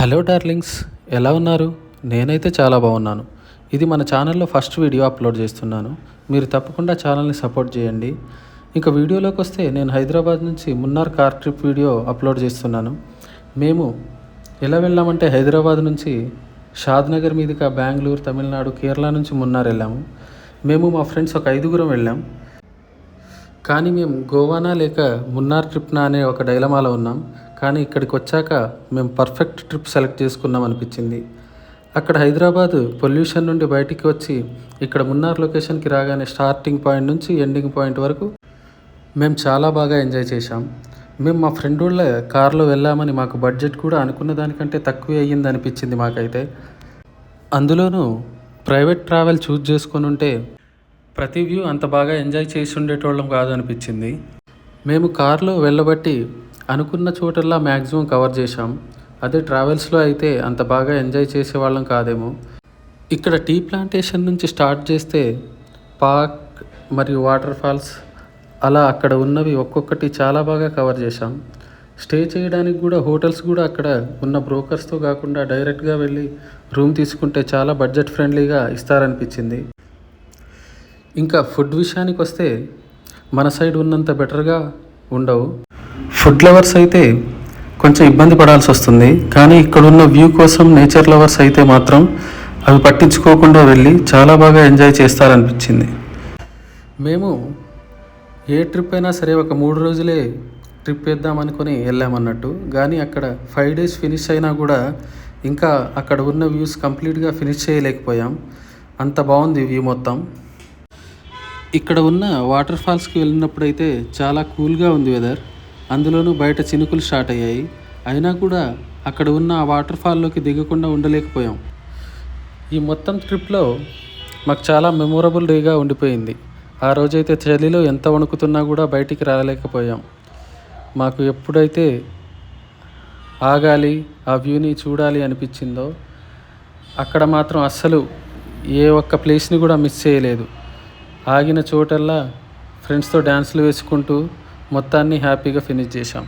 Hello darlings ఎలా ఉన్నారు? నేనైతే చాలా బాగున్నాను. ఇది మన ఛానల్లో ఫస్ట్ వీడియో అప్లోడ్ చేస్తున్నాను. మీరు తప్పకుండా ఛానల్ని సపోర్ట్ చేయండి. ఇంకా వీడియోలోకి వస్తే నేను హైదరాబాద్ నుంచి Munnar car trip video upload చేస్తున్నాను. మేము ఎలా వెళ్ళామంటే హైదరాబాద్ నుంచి షాద్నగర్ మీదుగా బెంగళూరు తమిళనాడు కేరళ నుంచి మున్నార్ వెళ్ళాము. మేము మా ఫ్రెండ్స్ ఒక ఐదుగురం వెళ్ళాం. కానీ మేము గోవానా లేక మున్నార్ ట్రిప్నా అనే ఒక డైలమాలో ఉన్నాం. కానీ ఇక్కడికి వచ్చాక మేము పర్ఫెక్ట్ ట్రిప్ సెలెక్ట్ చేసుకున్నాం అనిపించింది. అక్కడ హైదరాబాద్ పొల్యూషన్ నుండి బయటికి వచ్చి ఇక్కడ మున్నార్ లొకేషన్కి రాగానే స్టార్టింగ్ పాయింట్ నుంచి ఎండింగ్ పాయింట్ వరకు మేము చాలా బాగా ఎంజాయ్ చేశాం. మేము మా ఫ్రెండ్ వాళ్ళ కార్లో వెళ్ళామని మాకు బడ్జెట్ కూడా అనుకున్న దానికంటే తక్కువే అయ్యింది అనిపించింది మాకైతే. అందులోనూ ప్రైవేట్ ట్రావెల్ చూజ్ చేసుకొని ఉంటే ప్రతి వ్యూ అంత బాగా ఎంజాయ్ చేసి ఉండేటోళ్ళం కాదు అనిపించింది మేము కార్లో వెళ్ళబట్టి అనుకున్న చోటల్లా మ్యాక్సిమం కవర్ చేశాం. అదే ట్రావెల్స్లో అయితే అంత బాగా ఎంజాయ్ చేసేవాళ్ళం కాదేమో. ఇక్కడ టీ ప్లాంటేషన్ నుంచి స్టార్ట్ చేస్తే పార్క్ మరియు వాటర్ ఫాల్స్ అలా అక్కడ ఉన్నవి ఒక్కొక్కటి చాలా బాగా కవర్ చేశాం. స్టే చేయడానికి కూడా హోటల్స్ కూడా అక్కడ ఉన్న బ్రోకర్స్తో కాకుండా డైరెక్ట్గా వెళ్ళి రూమ్ తీసుకుంటే చాలా బడ్జెట్ ఫ్రెండ్లీగా ఇస్తారనిపించింది. ఇంకా ఫుడ్ విషయానికి వస్తే మన సైడ్ ఉన్నంత బెటర్గా ఉండవు. ఫుడ్ లవర్స్ అయితే కొంచెం ఇబ్బంది పడాల్సి వస్తుంది. కానీ ఇక్కడ ఉన్న వ్యూ కోసం నేచర్ లవర్స్ అయితే మాత్రం అవి పట్టించుకోకుండా వెళ్ళి చాలా బాగా ఎంజాయ్ చేస్తారనిపించింది. మేము ఏ ట్రిప్ అయినా సరే ఒక మూడు రోజులే ట్రిప్ వేద్దాం అనుకుని వెళ్ళామన్నట్టు కానీ అక్కడ ఫైవ్ డేస్ ఫినిష్ అయినా కూడా ఇంకా అక్కడ ఉన్న వ్యూస్ కంప్లీట్గా ఫినిష్ చేయలేకపోయాం. అంత బాగుంది వ్యూ మొత్తం. ఇక్కడ ఉన్న వాటర్ ఫాల్స్కి వెళ్ళినప్పుడైతే చాలా కూల్గా ఉంది వెదర్. అందులోనూ బయట చినుకులు స్టార్ట్ అయ్యాయి. అయినా కూడా అక్కడ ఉన్న ఆ వాటర్ ఫాల్లోకి దిగకుండా ఉండలేకపోయాం. ఈ మొత్తం ట్రిప్లో మాకు చాలా మెమొరబుల్ డేగా ఉండిపోయింది. ఆ రోజైతే చలిలో ఎంత వణుకుతున్నా కూడా బయటికి రాలేకపోయాం. మాకు ఎప్పుడైతే ఆగాలి ఆ వ్యూని చూడాలి అనిపించిందో అక్కడ మాత్రం అస్సలు ఏ ఒక్క ప్లేస్ని కూడా మిస్ చేయలేదు. ఆగిన చోటల్లా ఫ్రెండ్స్తో డ్యాన్స్లు వేసుకుంటూ మొత్తాన్ని హ్యాపీగా ఫినిష్ చేశాం.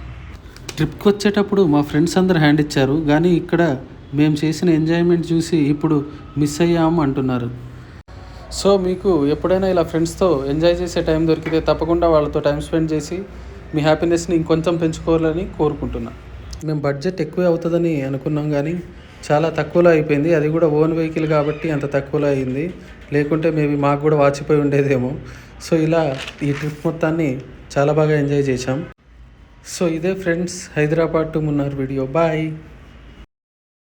ట్రిప్కి వచ్చేటప్పుడు మా ఫ్రెండ్స్ అందరు హ్యాండ్ ఇచ్చారు కానీ ఇక్కడ మేము చేసిన ఎంజాయ్మెంట్ చూసి ఇప్పుడు మిస్ అయ్యాము అంటున్నారు. సో మీకు ఎప్పుడైనా ఇలా ఫ్రెండ్స్తో ఎంజాయ్ చేసే టైం దొరికితే తప్పకుండా వాళ్ళతో టైం స్పెండ్ చేసి మీ హ్యాపీనెస్ని ఇంకొంచెం పెంచుకోవాలని కోరుకుంటున్నా. మేము బడ్జెట్ ఎక్కువే అవుతుందని అనుకున్నాం కానీ చాలా తక్కువలో అయిపోయింది. అది కూడా ఓన్ వెహికల్ కాబట్టి అంత తక్కువలో అయింది. లేకుంటే మేబీ మాకు కూడా వాచిపోయి ఉండేదేమో. సో ఇలా ఈ ట్రిప్ మొత్తాన్ని చాలా బాగా ఎంజాయ్ చేశాం. సో ఇదే friends Hyderabad to Munnar video. Bye.